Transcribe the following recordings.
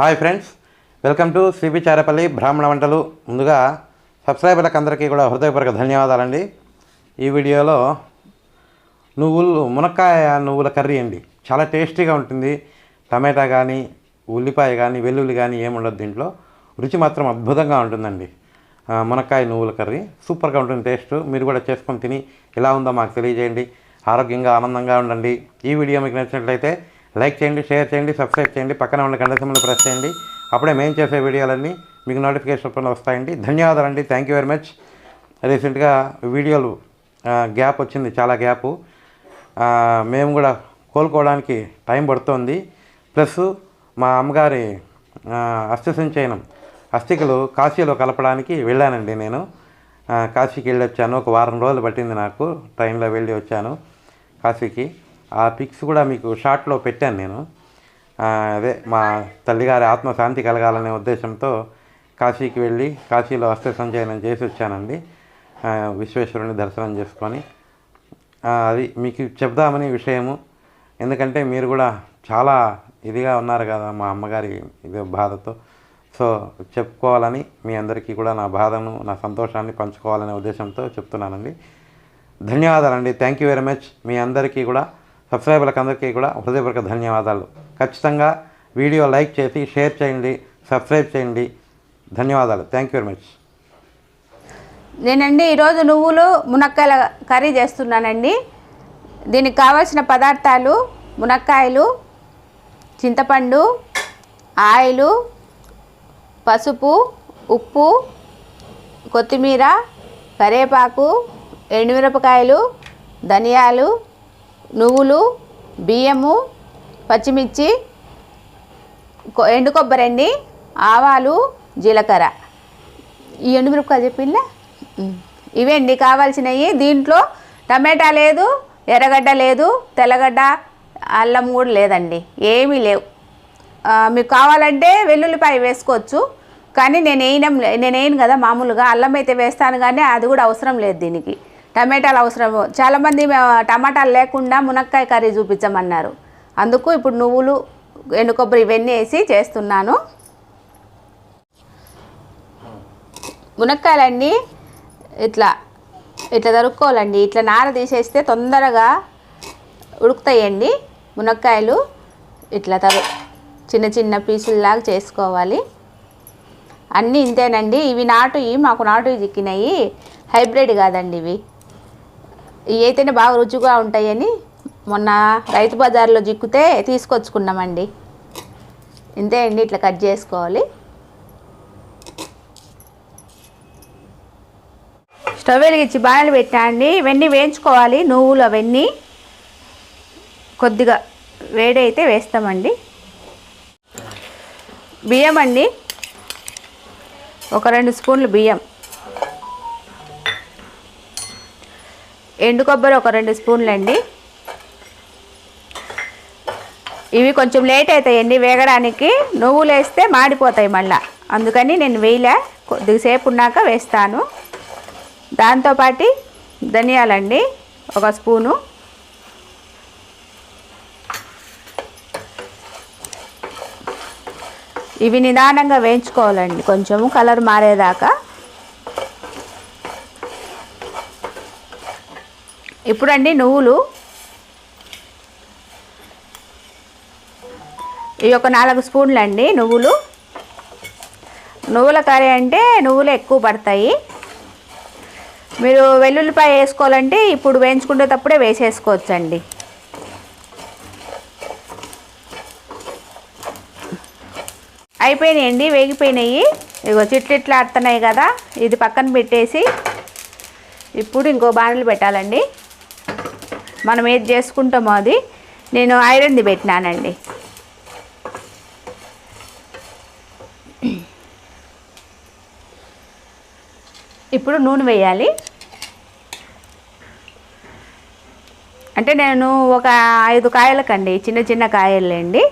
Hi friends welcome to శ్రీపి చారపల్లి బ్రాహ్మణ వంటలు ముందుగా సబ్స్క్రైబర్లకు అందరికీ కూడా హృదయపూర్వక ధన్యవాదాలండి. ఈ వీడియోలో నువ్వులు మునక్కాయ నువ్వుల కర్రీ అండి. చాలా టేస్టీగా ఉంటుంది. టమాటా కానీ ఉల్లిపాయ కానీ వెల్లుల్లి కానీ ఏముండదు దీంట్లో. రుచి మాత్రం అద్భుతంగా ఉంటుందండి. మునక్కాయ నువ్వుల కర్రీ. సూపర్గా ఉంటుంది టేస్ట్. మీరు కూడా చేసుకొని తిని ఎలా ఉందో మాకు తెలియజేయండి. ఆరోగ్యంగా ఆనందంగా ఉండండి. ఈ వీడియో మీకు నచ్చినట్లయితే లైక్ చేయండి షేర్ చేయండి సబ్స్క్రైబ్ చేయండి పక్కన ఉన్న గంట సింబల్ ప్రెస్ చేయండి. అప్పుడే మేము చేసే వీడియోలన్నీ మీకు నోటిఫికేషన్ రూపంలో వస్తాయండి. ధన్యవాదాలండి థ్యాంక్ యూ వెరీ మచ్ రీసెంట్గా వీడియోలు గ్యాప్ వచ్చింది చాలా గ్యాపు. మేము కూడా కోలుకోవడానికి టైం పడుతోంది. ప్లస్ మా అమ్మగారి అస్థి సంచయనం అస్థికలు కాశీలో కలపడానికి వెళ్ళానండి నేను. కాశీకి వెళ్ళి వచ్చాను ఒక వారం రోజులు పట్టింది నాకు. ట్రైన్లో వెళ్ళి వచ్చాను కాశీకి. ఆ పిక్స్ కూడా మీకు షార్ట్లో పెట్టాను నేను. అదే మా తల్లిగారి ఆత్మశాంతి కలగాలనే ఉద్దేశంతో కాశీకి వెళ్ళి కాశీలో హస్త సంచయనం చేసి వచ్చానండి. విశ్వేశ్వరుని దర్శనం చేసుకొని. అది మీకు చెప్దామని విషయము. ఎందుకంటే మీరు కూడా చాలా ఇదిగా ఉన్నారు కదా మా అమ్మగారి ఇది బాధతో. సో చెప్పుకోవాలని మీ అందరికీ కూడా నా బాధను నా సంతోషాన్ని పంచుకోవాలనే ఉద్దేశంతో చెప్తున్నానండి. ధన్యవాదాలండి. Thank you very much. మీ అందరికీ కూడా సబ్స్క్రైబర్లకు అందరికీ కూడా హృదయపూర్వక ధన్యవాదాలు. ఖచ్చితంగా వీడియో లైక్ చేసి షేర్ చేయండి సబ్స్క్రైబ్ చేయండి. ధన్యవాదాలు. Thank you very much. నేనండి ఈరోజు నువ్వులు మునక్కాయల కర్రీ చేస్తున్నానండి. దీనికి కావాల్సిన పదార్థాలు మునక్కాయలు చింతపండు ఆయిలు పసుపు ఉప్పు కొత్తిమీర కరివేపాకు ఎండుమిరపకాయలు ధనియాలు నువ్వులు బియ్యము పచ్చిమిర్చి ఎండు కొబ్బరి అండి ఆవాలు జీలకర్ర. ఈ ఎండుమిరపకాయలు చెప్పిందా ఇవే అండి కావాల్సినవి. దీంట్లో టమాటా లేదు ఎర్రగడ్డ లేదు తెల్లగడ్డ అల్లం కూడా లేదండి. ఏమీ లేవు. మీకు కావాలంటే వెల్లుల్లిపాయ వేసుకోవచ్చు. కానీ నేను వేయడం నేను వేయను కదా మామూలుగా. అల్లం అయితే వేస్తాను కానీ అది కూడా అవసరం లేదు దీనికి. టమాటాలు అవసరము. చాలామంది టమాటాలు లేకుండా మునక్కాయ కర్రీ చూపించమన్నారు. అందుకు ఇప్పుడు నువ్వులు ఎండు కొబ్బరి ఇవన్నీ వేసి చేస్తున్నాను. మునక్కాయలన్నీ ఇట్లా ఇట్లా తరుక్కోవాలండి. ఇట్లా నార తీసేస్తే తొందరగా ఉడుకుతాయండి మునక్కాయలు. ఇట్లా తరు చిన్న చిన్న పీసుల్లాగా చేసుకోవాలి. అన్నీ ఇంతేనండి. ఇవి నాటువి మాకు నాటువి చిక్కినాయి. హైబ్రిడ్ కాదండి ఇవి. అయితేనే బాగా రుచిగా ఉంటాయని మొన్న రైతు బజార్లో జిక్కితే తీసుకొచ్చుకున్నామండి. ఇంతే అండి ఇట్లా కట్ చేసుకోవాలి. స్టవ్ వెలిగించి బాణలు పెట్టా అండి. ఇవన్నీ వేయించుకోవాలి నువ్వులు అవన్నీ. కొద్దిగా వేడి అయితే వేస్తామండి. బియ్యం అండి. ఒక రెండు స్పూన్లు బియ్యం. ఎండు కొబ్బరి ఒక రెండు స్పూన్లు అండి ఇవి కొంచెం లేట్ అవుతాయండి వేగడానికి. నువ్వులు వేస్తే మాడిపోతాయి మళ్ళా. అందుకని నేను వేయలే. కొద్దిసేపు ఉన్నాక వేస్తాను. దాంతోపాటి ధనియాలండి. ఒక స్పూను. ఇవి నిదానంగా వేయించుకోవాలండి. కొంచెము కలర్ మారేదాకా. ఇప్పుడండి నువ్వులు? ఈ ఒక నాలుగు స్పూన్లు అండి నువ్వులు. నువ్వుల కర్రీ అంటే నువ్వులు ఎక్కువ పడతాయి. మీరు వెల్లుల్లిపాయ వేసుకోవాలంటే ఇప్పుడు వేయించుకునేటప్పుడే వేసేసుకోవచ్చండి. అయిపోయినాయండి వేగిపోయినాయి. ఇగో చిట్లు ఇట్లా ఆడుతున్నాయి కదా ఇది పక్కన పెట్టేసి ఇప్పుడు ఇంకో బాణలు పెట్టాలండి. మనం ఏది చేసుకుంటామో అది నేను ఐరన్ది పెట్టినానండి. ఇప్పుడు నూనె వేయాలి. అంటే నేను ఒక ఐదు కాయలకండి చిన్న చిన్న కాయలండి.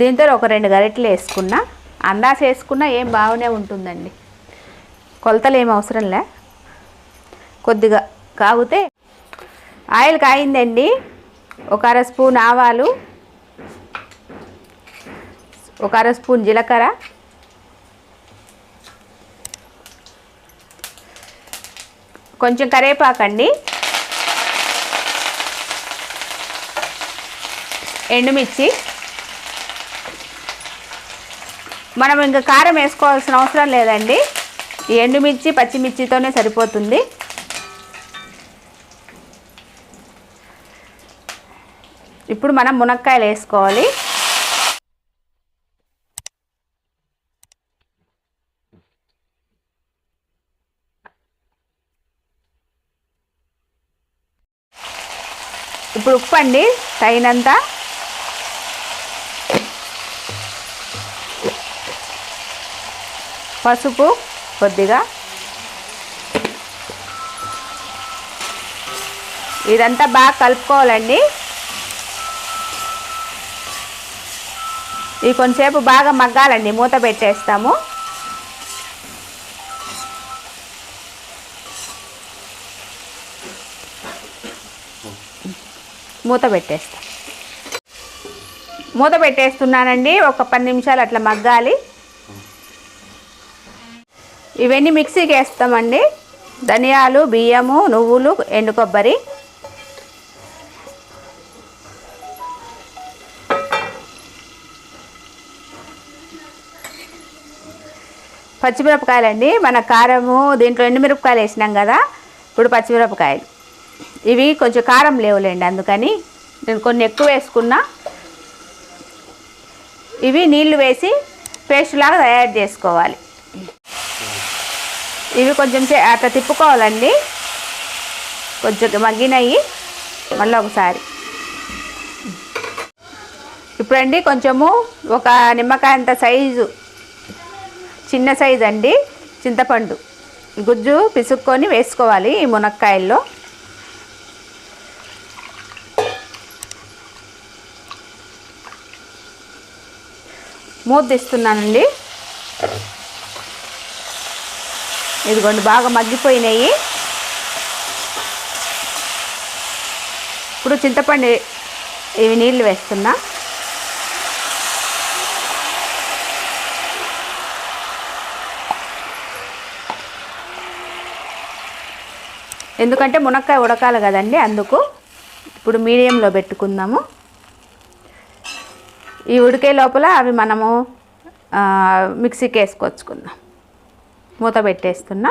దీంతో ఒక రెండు గరిటెలు వేసుకున్నా అందాసి వేసుకున్నా ఏం బాగానే ఉంటుందండి. కొలతలు ఏం అవసరంలే కొద్దిగా కాగితే ఆయిల్ కాయిందండి ఒక అర స్పూన్ ఆవాలు ఒక అర స్పూన్ జీలకర్ర కొంచెం కరేపాకండి ఎండుమిర్చి. మనం ఇంకా కారం వేసుకోవాల్సిన అవసరం లేదండి. ఈ ఎండుమిర్చి పచ్చిమిర్చితోనే సరిపోతుంది. ఇప్పుడు మనం మునక్కాయలు వేసుకోవాలి. ఇప్పుడు ఉప్పు అండి తగినంత. పసుపు కొద్దిగా. ఇదంతా బాగా కలుపుకోవాలండి. ఇవి కొంచెంసేపు బాగా మగ్గాలండి మూత పెట్టేస్తాము. మూత పెట్టేస్తాం. మూత పెట్టేస్తున్నానండి ఒక పది నిమిషాలు అట్లా మగ్గాలి. ఇవన్నీ మిక్సీకి వేస్తామండి. ధనియాలు బియ్యము నువ్వులు ఎండు కొబ్బరి. పచ్చిమిరపకాయలండి. మన కారము దీంట్లో ఎండుమిరపకాయలు వేసినాం కదా. ఇప్పుడు పచ్చిమిరపకాయలు. ఇవి కొంచెం కారం లేవులేండి అందుకని నేను కొన్ని ఎక్కువ వేసుకున్నా. ఇవి నీళ్ళు వేసి పేస్ట్ లాగా తయారు చేసుకోవాలి. ఇవి కొంచెం సే- అట్లా తిప్పుకోవాలండి. కొంచెం మగ్గినవి మళ్ళీ ఒకసారి. ఇప్పుడండి కొంచెము ఒక నిమ్మకాయ అంత సైజు చిన్న సైజు అండి చింతపండు. గుజ్జు పిసుక్కొని వేసుకోవాలి ఈ మునక్కాయల్లో. మూత తీస్తున్నానండి. ఇదిగోండి బాగా మగ్గిపోయినాయి. ఇప్పుడు చింతపండు ఇవి నీళ్ళు వేస్తున్నా. ఎందుకంటే మునక్కాయ ఉడకాలి కదండి అందుకు ఇప్పుడు మీడియంలో పెట్టుకుందాము. ఈ ఉడికే లోపల అవి మనము మిక్సీకి వేసుకొచ్చుకుందాం. మూత పెట్టేస్తున్నా.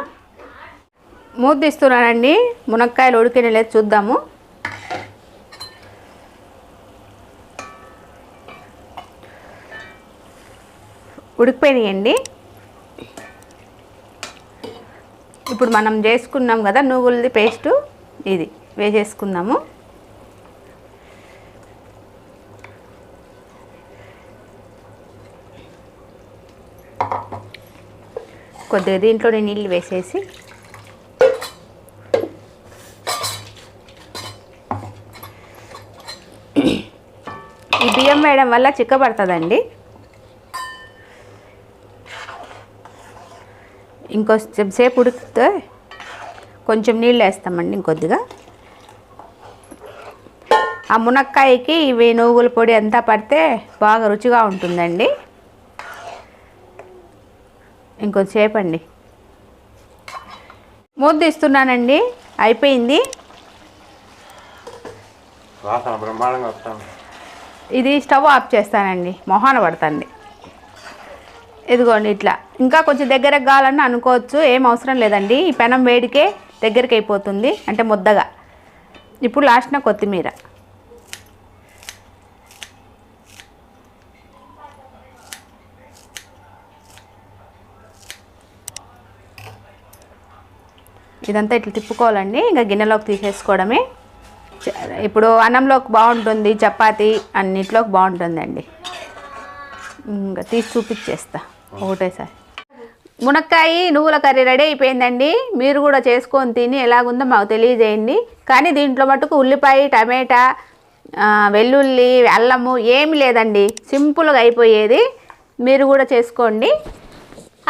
మూత తీస్తున్నానండి మునక్కాయలు ఉడికిన లేదు చూద్దాము. ఉడికిపోయినాయండి. ఇప్పుడు మనం చేసుకున్నాం కదా నువ్వులది పేస్టు ఇది వేసేసుకుందాము. కొద్దిగా దీంట్లోనే నీళ్ళు వేసేసి ఈ బియ్యం వేయడం వల్ల చిక్కబడుతుందండి. ఇంకొంచెం సేపు ఉడికితే కొంచెం నీళ్ళు వేస్తామండి ఇంకొద్దిగా. ఆ మునక్కాయకి ఇవి నువ్వుల పొడి అంతా పడితే బాగా రుచిగా ఉంటుందండి. ఇంకొంచెంసేపు అండి. మూత తీస్తున్నానండి. అయిపోయింది. ఇది స్టవ్ ఆఫ్ చేస్తానండి. మొహాన పడుతుంది. ఇదిగోండి ఇట్లా. ఇంకా కొంచెం దగ్గరకు కావాలని అనుకోవచ్చు ఏం అవసరం లేదండి. ఈ పెనం వేడికే దగ్గరికి అయిపోతుంది అంటే ముద్దగా. ఇప్పుడు లాస్ట్న కొత్తిమీర. ఇదంతా ఇట్లా తిప్పుకోవాలండి ఇంకా గిన్నెలోకి తీసేసుకోవడమే. ఇప్పుడు అన్నంలోకి బాగుంటుంది చపాతి అన్నిట్లోకి బాగుంటుందండి. ఇంకా తీసి చూపించేస్తా. ఒకటేసారి. మునక్కాయ నువ్వుల కర్రీ రెడీ అయిపోయిందండి. మీరు కూడా చేసుకొని తిని ఎలాగుందో మాకు తెలియజేయండి. కానీ దీంట్లో మటుకు ఉల్లిపాయ టమాటా వెల్లుల్లి అల్లము ఏమి లేదండి. సింపుల్గా అయిపోయేది. మీరు కూడా చేసుకోండి.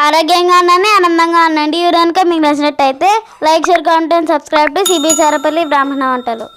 ఆరోగ్యంగా ఉండండి ఆనందంగా ఉండండి. ఈ కనుక మీకు నచ్చినట్టయితే like share comment and subscribe to CB Charapalli బ్రాహ్మణ వంటలు.